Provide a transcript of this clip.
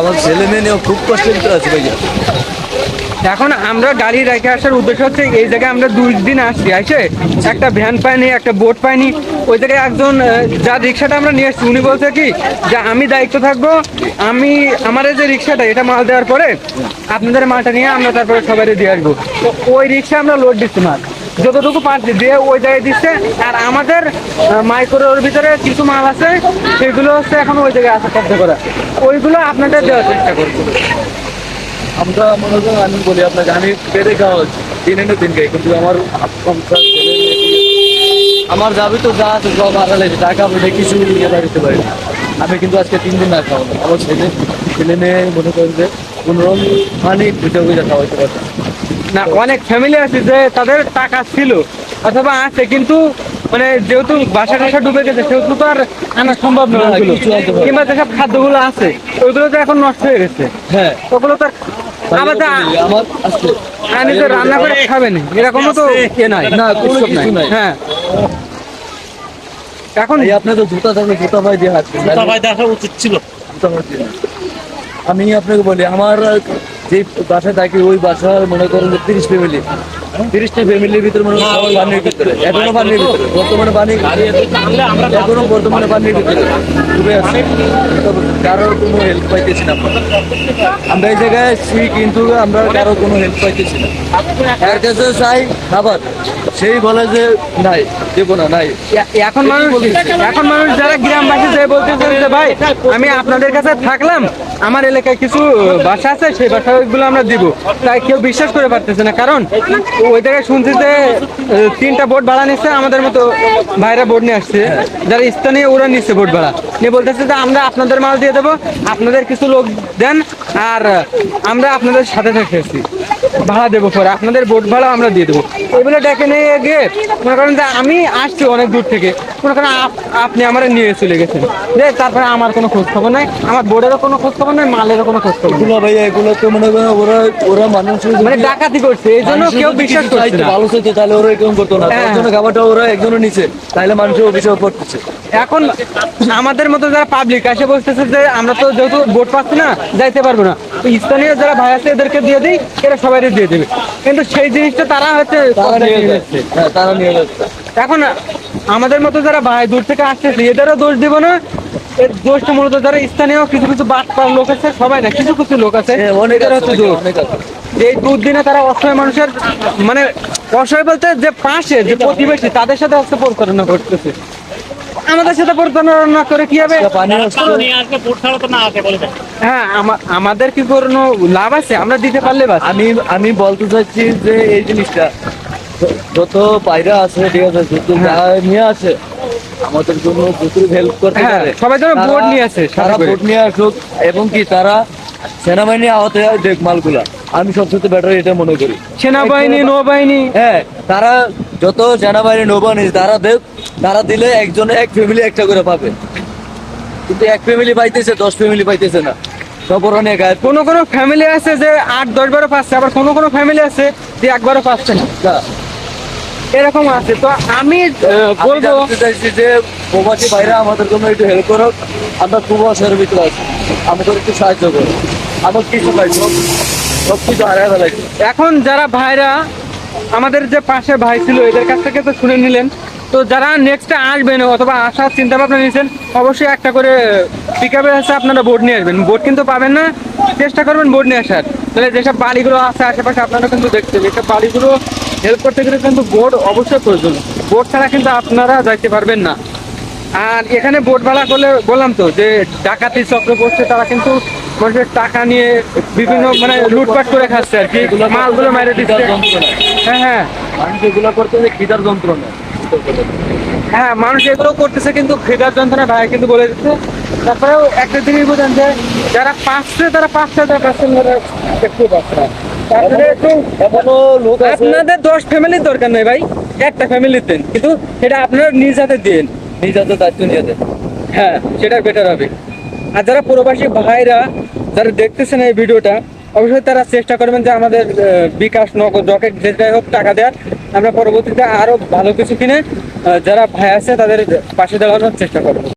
আমার ছেলে মেয়ে খুব আছে ভাইয়া। এখন আমরা গাড়ি রেখে আসার উদ্দেশ্য হচ্ছে এই জায়গায় আমরা দুই দিন আসছি আসে একটা ভ্যান পাইনি, একটা বোট পাইনি। ওই জায়গায় একজন যা রিক্সাটা আমরা নিয়ে এসেছি উনি বলছে কি, যে, আমি দায়িত্ব থাকব, আমি, আমার যে রিক্সাটা, এটা মাল দেওয়ার পরে আপনাদের মালটা নিয়ে আমরা তারপরে সবাই দিয়ে আসব। তো ওই রিক্সা আমরা লোড দিচ্ছি মাল যতটুকু পারছি দিয়ে ওই জায়গায় দিচ্ছে। আর আমাদের মাইক্রোর ভিতরে কিছু মাল আছে, সেগুলো হচ্ছে এখন ওই জায়গায় আসা কব্জা করা। ওইগুলো আপনাদের দেওয়ার চেষ্টা করছি আমরা মনে করেন আমি বলি আপনাকে, আমি পেটে খাওয়া দিন এনে দিন খাই, কিন্তু আমার আমার যাবি তো যা আছে সব হারালে টাকা পয়সা কিছু নিয়ে দিতে পারি আমি কিন্তু আজকে তিন দিন না। খাওয়া আমার ছেলে ছেলে মেয়ে মনে করেন যে কোনোরকম মানে বুঝে বুঝে খাওয়াইতে পারতাম। না অনেক ফ্যামিলি আছে যে তাদের টাকা ছিল অথবা আছে কিন্তু মানে যেহেতু বাসা টাসা ডুবে গেছে সেহেতু তো আর আনা সম্ভব নয় ওগুলো। কিংবা যেসব খাদ্যগুলো আছে ওইগুলো তো এখন নষ্ট হয়ে গেছে হ্যাঁ। ওগুলো তো আমার আজকে তো রান্না করে খাবেন এরকমও তো ইয়ে নাই। না নাই। হ্যাঁ। এখন এই আপনার তো জুতা থাকলে জুতা ভাই দিয়ে হাঁটবে সবাই দেখা উচিত ছিল। জুতা ভাই। আমি আপনাকে বলি আমার যে বাসায় থাকি ওই বাসার মনে করেন যে তিরিশ ফ্যামিলি তিরিশটা ফ্যামিলির ভিতরে মনে করেন পানির ভিতরে। এখনও পানির ভিতরে। বর্তমানে পানি এখনও বর্তমানে পানির ভিতরে। ডুবে আছে। কারোর কোনো হেল্প পাইতেছি না আমরা। এই জায়গায় আছি কিন্তু আমরা কারও কোনো হেল্প পাইতেছি না। এর কাছে চাই খাবার সেই বলে যে নাই দেবো না নাই। এখন মানুষ এখন মানুষ যারা গ্রামবাসী যে বলতেছে যে ভাই আমি আপনাদের কাছে থাকলাম আমার এলাকায় কিছু বাসা আছে সেই বাসাগুলো আমরা দিব। তাই কেউ বিশ্বাস করে পারতেছে না। কারণ ওই জায়গায় শুনছি যে তিনটা বোট ভাড়া নিচ্ছে আমাদের মতো ভাইরা বোট নিয়ে আসছে। যারা স্থানীয় ওরা নিচ্ছে বোট ভাড়া। নিয়ে বলতেছে যে আমরা আপনাদের মাল দিয়ে দেবো আপনাদের কিছু লোক দেন আর আমরা আপনাদের সাথে থাকতেছি ভাড়া দেবো পরে আপনাদের বোট ভাড়া আমরা দিয়ে দেবো। এগুলো ডেকে নিয়ে গিয়ে মনে করেন যে আমি আসছি অনেক দূর থেকে। মনে করেন আপনি আমার নিয়ে চলে গেছেন। যে তারপরে আমার কোনো খোঁজ খবর নাই আমার বোর্ডেরও কোনো খোঁজ খবর নাই মালেরও কোনো খোঁজ খবর এগুলো ভাইয়া এগুলো তো মনে করেন ওরা ওরা মানুষের মানে ডাকাতি করছে এই জন্য কেউ বিশ্বাস করছে না। ভালো চাইতো তাহলে ওরা এরকম করতো না। হ্যাঁ। তার জন্য খাবারটা ওরা একজনও নিচে তাহলে মানুষের অভিযোগ করতেছে। এখন আমাদের মতো যারা পাবলিক এসে বলতেছে যে আমরা তো যেহেতু ভোট পাচ্ছি না যাইতে পারব না। স্থানীয় যারা ভাই আছে এদেরকে দিয়ে দিই এরা সবাই দিয়ে দেবে। কিন্তু সেই জিনিসটা তারা হচ্ছে তারা নিয়ে নিয়ে যাচ্ছে। হ্যাঁ এখন আমাদের মতো যারা ভাই দূর থেকে আসতেছে এদেরও দোষ দিব না। এর দোষটা মূলত যারা স্থানীয় কিছু কিছু বাদ পাওয়ার লোক আছে সবাই না কিছু কিছু লোক আছে হ্যাঁ, অনেক এদের হচ্ছে দোষ। এই দুর্দিনে তারা অসহায় মানুষের মানে অসহায় বলতে যে পাশে যে প্রতিবেশী তাদের সাথে হচ্ছে প্রতারণা করতেছে আমাদের সাথে প্রতারণা করে কি হবে। হ্যাঁ আমাদের কি কোনো লাভ আছে? আমরা দিতে পারলে বাস আমি আমি বলতে চাচ্ছি যে এই জিনিসটা যত পায়রা আছে ঠিক আছে যত নিয়ে আসে আমাদের জন্য যত হেল্প করতে হ্যাঁ, পারে। সবাই যেন ভোট নিয়ে আসে, তারা। ভোট নিয়ে আসুক এবং কি তারা সেনাবাহিনী আহত হয় দেখ মালগুলা। আমি সবচেয়ে বেটার এটা মনে করি। সেনাবাহিনী নৌবাহিনী। হ্যাঁ তারা যত সেনাবাহিনী নৌবাহিনী তারা দেখ তারা দিলে একজনে এক ফ্যামিলি একটা করে পাবে। কিন্তু এক ফ্যামিলি পাইতেছে দশ ফ্যামিলি পাইতেছে না। সব গায়ে কোনো কোনো ফ্যামিলি আছে যে আট দশ বারো পাচ্ছে আবার কোনো কোনো ফ্যামিলি আছে যে একবারও পাচ্ছে না। এরকম আছে। তো আমি বলব চাইছি যে প্রবাসী ভাইরা আমাদের জন্য একটু হেল্প করো আমরা প্রবাসের ভিতরে আছি। আমাদের একটু সাহায্য করো আমার কিছু নাই সব কিছু হারায় এখন যারা ভাইরা আমাদের যে পাশে ভাই ছিল এদের কাছ থেকে তো শুনে নিলেন। তো যারা নেক্সটে আসবেন অথবা আসার চিন্তা ভাবনা নিয়েছেন অবশ্যই একটা করে পিক আপে আছে আপনারা বোর্ড নিয়ে আসবেন। বোর্ড কিন্তু পাবেন না চেষ্টা করবেন বোর্ড নিয়ে আসার। তাহলে যেসব বাড়িগুলো আছে আশেপাশে আপনারা কিন্তু দেখছেন এসব বাড়িগুলো হেল্প করতে গেলে কিন্তু বোর্ড অবশ্যই প্রয়োজন। বোর্ড ছাড়া কিন্তু আপনারা যাইতে পারবেন না। আর এখানে বোর্ড ভাড়া করলে বললাম তো যে ডাকাতি চক্র করছে তারা কিন্তু মানুষের টাকা নিয়ে বিভিন্ন মানে লুটপাট করে খাচ্ছে আর কি। মালগুলো মেরে দিচ্ছে। হ্যাঁ হ্যাঁ। মানুষ এগুলো করতে যে খিদার যন্ত্রণা। হ্যাঁ মানুষ এগুলো করতেছে কিন্তু যন্ত্রণা ভাই কিন্তু বলে দিচ্ছে। তারপরেও একটা জিনিস বোঝেন যে যারা তারা তারা একটু আপনাদের দশ ফ্যামিলির দরকার নেই ভাই একটা ফ্যামিলির দেন। কিন্তু সেটা আপনারা নিজ হাতে দিন। নিজ হাতে দায়িত্ব নিয়ে হ্যাঁ সেটা বেটার হবে। আর যারা প্রবাসী ভাইরা যারা দেখতেছেন এই ভিডিওটা অবশ্যই তারা চেষ্টা করবেন যে আমাদের বিকাশ নগদ রকেট যে যাই হোক টাকা দেওয়ার। আমরা পরবর্তীতে আরও ভালো কিছু কিনে যারা ভাই আছে তাদের পাশে দাঁড়ানোর চেষ্টা করব।